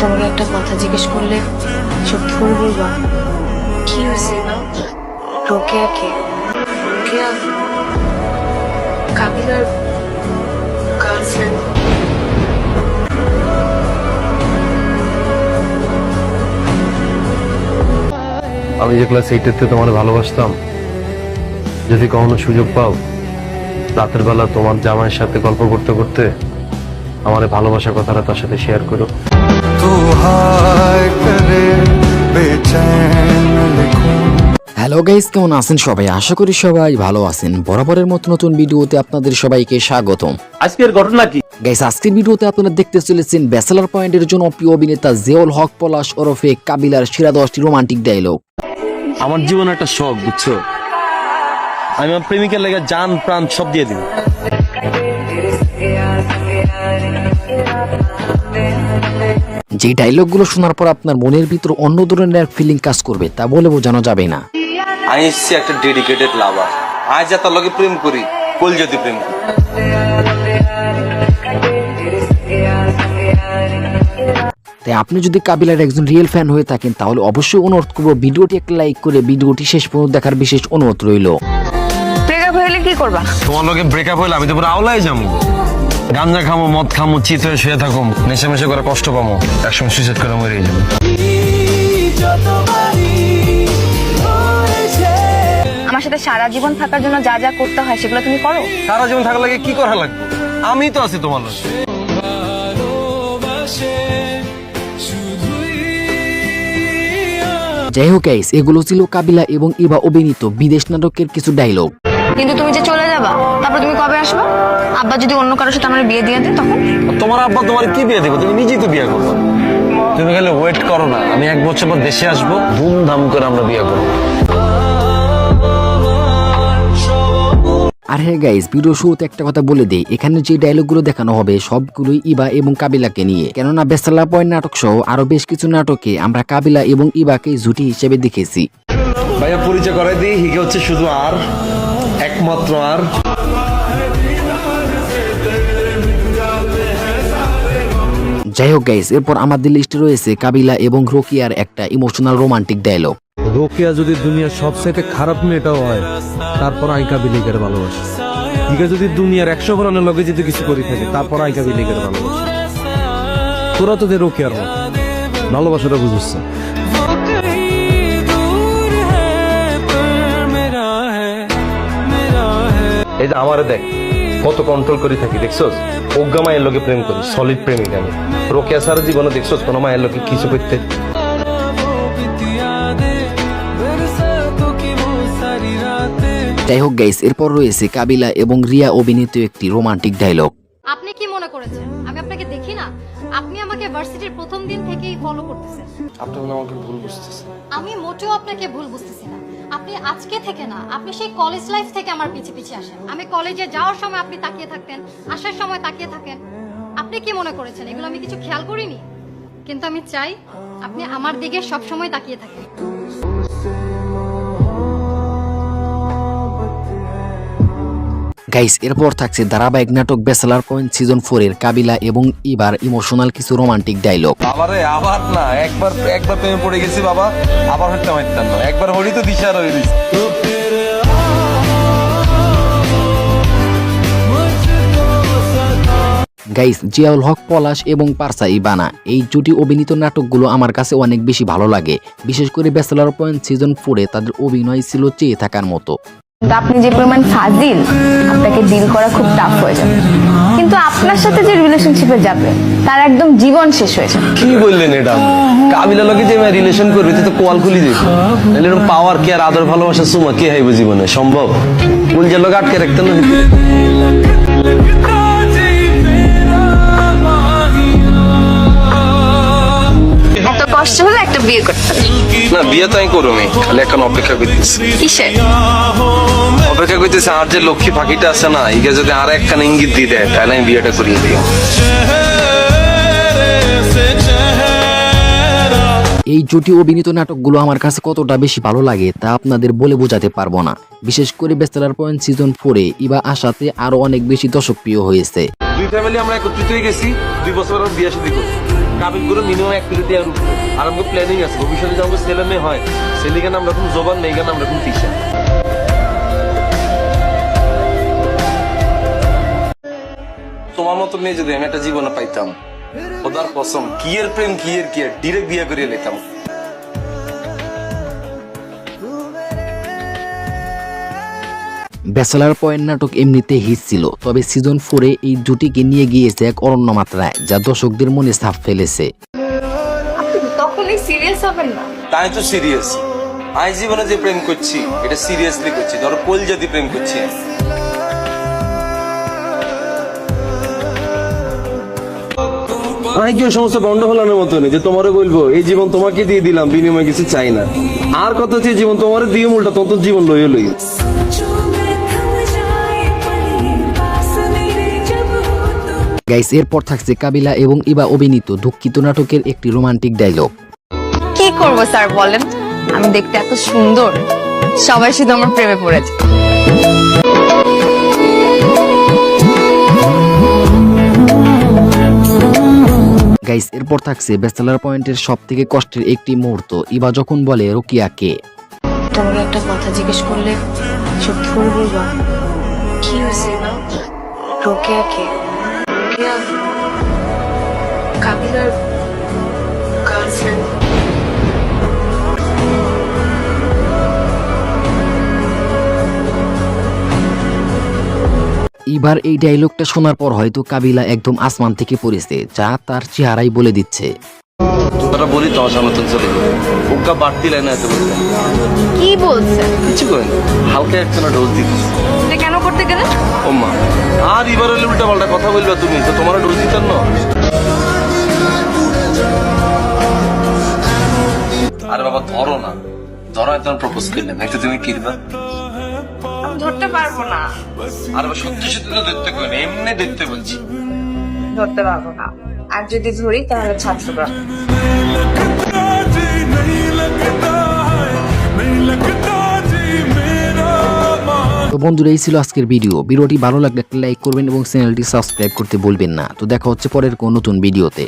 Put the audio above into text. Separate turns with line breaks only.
তোমাকে একটা কথা জিজ্ঞেস করলে সত্যি করে বলবা?
কি হয়েছে? না
রোকেয়াকে
রোকেয়া? কাবিলার গার্লফ্রেন্ড
আমি যে ক্লাস এইটেতে তোমার ভালোবাসতাম যদি কখনো সুযোগ পাও রাতের বেলা তোমার জামাইয়ের সাথে গল্প করতে করতে আমার ভালোবাসার কথাটা তার সাথে শেয়ার করো।
तू हाय करे बेचैन लिखूं
হ্যালো গাইস কেমন আছেন সবাই আশা করি সবাই ভালো আছেন বরাবরের মতো নতুন ভিডিওতে আপনাদের সবাইকে স্বাগতম
আজকের ঘটনা কি
গাইস আজকের ভিডিওতে আপনারা দেখতে চলেছেন ব্যাচেলার পয়েন্টের জন্য প্রিয় অভিনেতা জিয়াউল হক পলাশ ওরফে কাবিলার সেরা দশটি রোমান্টিক ডায়লগ
আমার জীবন একটা শখ বুঝছো আমি আমার প্রেমিকার লেগে জান প্রাণ সব দিয়ে দিই
যে ডায়লগগুলো শোনার পর আপনার মনের ভিতর অন্য ধরনের ফিলিং কাজ করবে তা বলে বোঝানো যাবে না।
আমি এসছি একটা ডেডিকেটেড লাভার আজ যা তার লগে প্রেম করি কল যদি প্রেম করি।
তাই আপনি যদি কাবিলার একজন রিয়েল ফ্যান হয়ে থাকেন তাহলে অবশ্যই অনুরোধ করব ভিডিওটি একটা লাইক করে ভিডিওটি শেষ পর্যন্ত দেখার বিশেষ অনুরোধ রইল।
ব্রেকআপ হলে কি করবা?
তোমার লগে ব্রেকআপ হইলে আমি তো পুরো আওলাই যাব। গাঞ্জা খামো মদ খামো চিত হয়ে শুয়ে থাকুম। নেশা মেশা করে কষ্ট পামো। একসময় সুইসাইড করে মরে যাব।
আমার সাথে সারা জীবন থাকার জন্য যা যা করতে হয় সেগুলো তুমি করো?
সারা জীবন থাকার লাগে কি করা লাগবে? আমি তো আছি তোমার লগে।
যাই হোক গাইস এগুলো ছিল কাবিলা এবং ইবা অভিনীত বিদেশ নাটকের কিছু ডায়লগ
কিন্তু তুমি যে চলে যাবা তারপর তুমি কবে আসবা? আব্বা যদি অন্য কারোর সাথে আমার বিয়ে দিয়ে দেয় তখন?
তোমার আব্বা তোমার কি বিয়ে দেবো? তুমি নিজেই তো বিয়ে করব। তুমি খালি ওয়েট করো না। আমি এক বছর পর দেশে আসব ধুমধাম করে আমরা বিয়ে করব।
আর হ্যাঁ গাইস ভিডিও শুরুতে একটা কথা বলে দেই। এখানে যে ডায়লগগুলো দেখানো হবে সবগুলোই ইবা এবং কাবিলাকে নিয়ে। কেননা বেসালা পয়েন্ট নাটক সহ আরও বেশ কিছু নাটকে আমরা কাবিলা এবং ইবাকে জুটি হিসেবে দেখেছি।
ভাইয়া পরিচয় করাই দিই হিগে হচ্ছে শুধু আর। একমাত্র আর?
যাই হোক গাইস এরপর আমাদের লিস্টে রয়েছে কাবিলা এবং রোকিয়ার একটা ইমোশনাল রোমান্টিক ডায়লগ
রোকেয়া যদি দুনিয়ার সবচাইতে খারাপ মেয়েটাও হয় তারপর আইকা বিলিগের ভালোবাসে। ইকা যদি দুনিয়ার একশো ফোরানোর লগে যদি কিছু করি থাকে তারপর আইকা বিলিগের ভালোবাসে। তোরা তো দে রোকেয়ার মত। ভালোবাসাটা বুঝছ
এই যে আমারে দেখ কত কন্ট্রোল করে থাকি দেখছোস? অজ্ঞা মায়ের লোকে প্রেম করি সলিড প্রেমিক আমি। রোকেয়া সারা জীবনে দেখছোস কোনো মায়ের লোকে কিছু করতে?
যাই হোক গাইস এরপর রয়েছে কাবিলা এবং রিয়া অভিনীত একটি রোমান্টিক ডায়লগ
আপনি কি মনে করেছেন? আমি আপনাকে দেখি না? আপনি আমাকে ভার্সিটির প্রথম দিন থেকেই ফলো করতেছেন।
আপনি মনে আমাকে ভুল বুঝতেছেন।
আমি মোটেও আপনাকে ভুল বুঝতেছি না। আপনি আজকে থেকে না আপনি সেই কলেজ লাইফ থেকে আমার পিছে পিছে আসেন। আমি কলেজে যাওয়ার সময় আপনি তাকিয়ে থাকতেন আসার সময় তাকিয়ে থাকেন। আপনি কি মনে করেছেন? এগুলো আমি কিছু খেয়াল করিনি? কিন্তু আমি চাই আপনি আমার দিকে সব সময় তাকিয়ে থাকেন।
গাইস এরপর থাকছে ধারাবাহিক নাটক বেসালার পয়েন্ট সিজন ফোর এর কাবিলা এবং ইবার ইমোশনাল কিছু রোমান্টিক ডায়লগ
বাবারে আবার না একবার একবার প্রেমে পড়ে গেছি বাবা আবার হইতে না। একবার হরি তো দিশার হয়ে গেছি
গাইস জিয়াউল হক পলাশ এবং পারসা ইবানা এই জুটি অভিনীত নাটকগুলো আমার কাছে অনেক বেশি ভালো লাগে। বিশেষ করে ব্যাচেলার পয়েন্ট সিজন ফোরে তাদের অভিনয় ছিল চেয়ে থাকার মতো।
কিন্তু আপনি যে পরিমাণ ফাজিল আপনাকে ডিল করা খুব টাফ হয়ে যাবে। কিন্তু আপনার সাথে যে রিলেশনশিপে যাবে তার একদম জীবন শেষ হয়ে যাবে।
কি বললেন এটা? কাবিলার লগে যে রিলেশন করবে তো কোয়াল খুলি দিবে তাহলে এরকম পাওয়ার কে আর আদর ভালোবাসা সুমা কে হাইবে জীবনে? সম্ভব? লগে আটকে রাখতেন না?
কষ্ট হলে একটা বিয়ে করতে।
না বিয়ে তো আমি করব খালি এখন অপেক্ষা করতেছি। অপেক্ষা করতেছি আর যে লক্ষ্মী পাখিটা আছে না ইকে যদি আর একখান ইঙ্গিত দিয়ে দেয় তাহলে আমি বিয়েটা করিয়ে দিই।
এই জুটি অভিনীত নাটকগুলো আমার কাছে কতটা বেশি ভালো লাগে তা আপনাদের বলে বোঝাতে পারব না। বিশেষ করে ব্যাচেলার পয়েন্ট সিজন ফোরে ইবা আসাতে আরও অনেক বেশি দর্শক প্রিয় হয়েছে।
দুই ফ্যামিলি আমরা একত্রিত হয়ে গেছি দুই বছর বিয়ে শাদী কাবিল মিনিমাম এক কোটি টাকার উপরে আর আমাকে প্ল্যানিং আছে। ভবিষ্যতে যাব ছেলে মেয়ে হয় ছেলেকে নাম রাখুন জবান মেয়েকে নাম রাখুন তিশা তোমার মতো মেয়ে যদি আমি একটা জীবনে পাইতাম ওদার কসম, কি এর প্রেম, কি এর কি ডিরেক্ট বিয়ে করিয়ে নিতাম
ব্যাচেলার পয়েন্ট নাটক এমনিতে হিট ছিল তবে সিজন ফোরে এই জুটিকে নিয়ে গিয়েছে এক অরণ্য মাত্রায় যা দর্শকদের মনে ছাপ ফেলেছে।
তখনই সিরিয়াস হবেন না।
তাই তো সিরিয়াস আই জীবনে যে প্রেম করছি এটা সিরিয়াসলি করছি। ধরো কোল যদি প্রেম করছি। আমি। আমি কেউ সমস্ত বন্ড ফলানোর মতো নেই যে তোমারে বলব এই জীবন তোমাকে দিয়ে দিলাম বিনিময়ে কিছু চাই না। আর কত হচ্ছে জীবন তোমারে দিয়ে উল্টা তত জীবন লইয়ে লই
গাইস এরপর থাকছে কাবিলা এবং ইবা অভিনীত দুঃখিত নাটকের একটি রোমান্টিক ডায়লগ
কি করব স্যার বলেন? আমি দেখতে এত সুন্দর। সবাই শুধু আমার প্রেমে পড়েছে।
গাইস এরপর থাকছে ব্যাচেলার পয়েন্টের সব থেকে কষ্টের একটি মুহূর্ত। ইবা যখন বলে রোকিয়াকে
তোমাকে একটা কথা জিজ্ঞেস করলে সত্যি করে বলবা? কি হয়েছে না কাবিলার গার্লফ্রেন্ড
এবার এই ডায়লগটা শোনার পর হয়তো কাবিলা একদম আসমান থেকে পড়েছে যা তার চেহারাই বলে দিচ্ছে।
তোরা বলি তোমার সমর্থন চলে যাবে উকা বাড়তি লাইনে আছে বলতে।
কি বলছেন
কিছু করেন হালকা একজনের ডোজ দিচ্ছি।
কেন করতে গেলেন
ও মা আর এবার হলে উল্টা পাল্টা কথা বলবে তুমি তো তোমার ডোজ দিতেন না? আরে বাবা ধরো না। ধরো একদম প্রপোজ করলাম একটু তুমি কি দিবা?
ধরতে পারব না।
আর বাবা সত্যি সত্যি তো দেখতে কই না এমনি দেখতে বলছি।
ধরতে পারব না। আর যদি ধরি তাহলে ছাত্ররা
তো বন্ধুরা, এই ছিল আজকের ভিডিও ভিডিওটি ভালো লাগলে একটা লাইক করবেন এবং চ্যানেলটি সাবস্ক্রাইব করতে ভুলবেন না। তো দেখা হচ্ছে পরের কোন নতুন ভিডিওতে